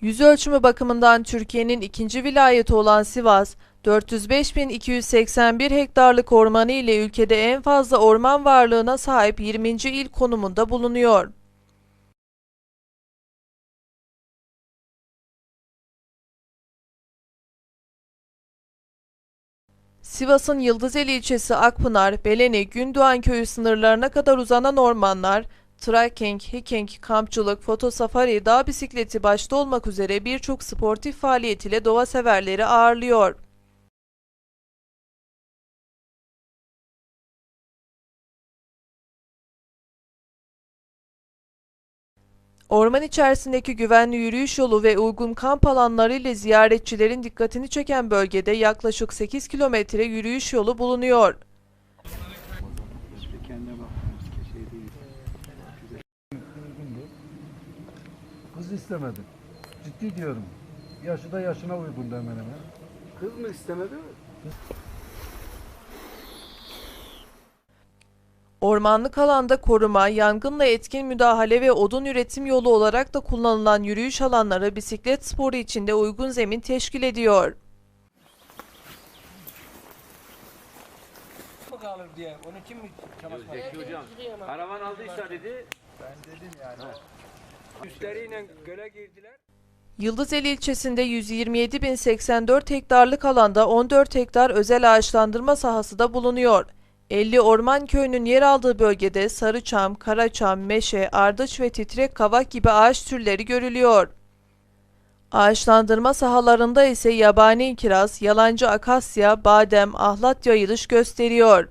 Yüz ölçümü bakımından Türkiye'nin ikinci vilayeti olan Sivas, 405.281 hektarlık ormanı ile ülkede en fazla orman varlığına sahip 20. il konumunda bulunuyor. Sivas'ın Yıldızeli ilçesi Akpınar, Beleni, Gündoğan köyü sınırlarına kadar uzanan ormanlar, trekking, hiking, kampçılık, fotosafari, dağ bisikleti başta olmak üzere birçok sportif faaliyet ile doğa severleri ağırlıyor. Orman içerisindeki güvenli yürüyüş yolu ve uygun kamp alanları ile ziyaretçilerin dikkatini çeken bölgede yaklaşık 8 kilometre yürüyüş yolu bulunuyor. Kız istemedim. Ciddi diyorum. Yaşı da yaşına uygun hemen hemen. Kız mı istemedi? Ormanlık alanda koruma, yangınla etkin müdahale ve odun üretim yolu olarak da kullanılan yürüyüş alanları bisiklet sporu için de uygun zemin teşkil ediyor. kalır diye. Onun için mi çalışmak? Zeki hocam karavan aldıysa dedi Üstleriyle göle girdiler. Yıldızeli ilçesinde 127.084 hektarlık alanda 14 hektar özel ağaçlandırma sahası da bulunuyor. 50 orman köyünün yer aldığı bölgede sarıçam, karaçam, meşe, ardıç ve titrek kavak gibi ağaç türleri görülüyor. Ağaçlandırma sahalarında ise yabani kiraz, yalancı akasya, badem, ahlat yayılış gösteriyor.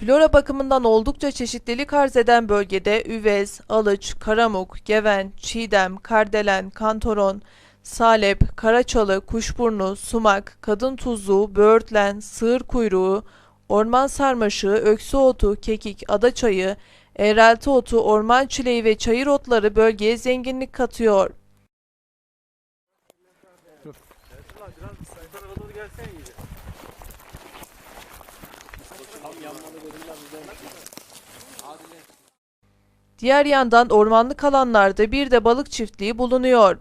Flora bakımından oldukça çeşitlilik arz eden bölgede üvez, alıç, karamuk, geven, çiğdem, kardelen, kantoron, salep, karaçalı, kuşburnu, sumak, kadın tuzluğu, böğürtlen, sığır kuyruğu, orman sarmaşığı, öksü otu, kekik, adaçayı, eğrelti otu, orman çileği ve çayır otları bölgeye zenginlik katıyor. Diğer yandan ormanlık alanlarda bir de balık çiftliği bulunuyor.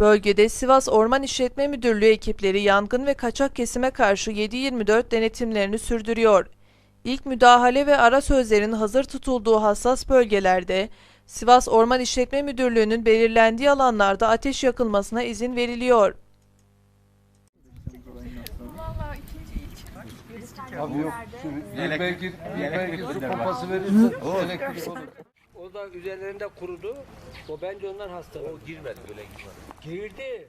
Bölgede Sivas Orman İşletme Müdürlüğü ekipleri yangın ve kaçak kesime karşı 7/24 denetimlerini sürdürüyor. İlk müdahale ve ara sözlerin hazır tutulduğu hassas bölgelerde Sivas Orman İşletme Müdürlüğü'nün belirlendiği alanlarda ateş yakılmasına izin veriliyor. Abi yok. Bir beygir, bir beygir su pompası verirse elektrik olur. O da üzerlerinde kurudu. O bence ondan hasta. O girmedi öyle girmedi. Girdi.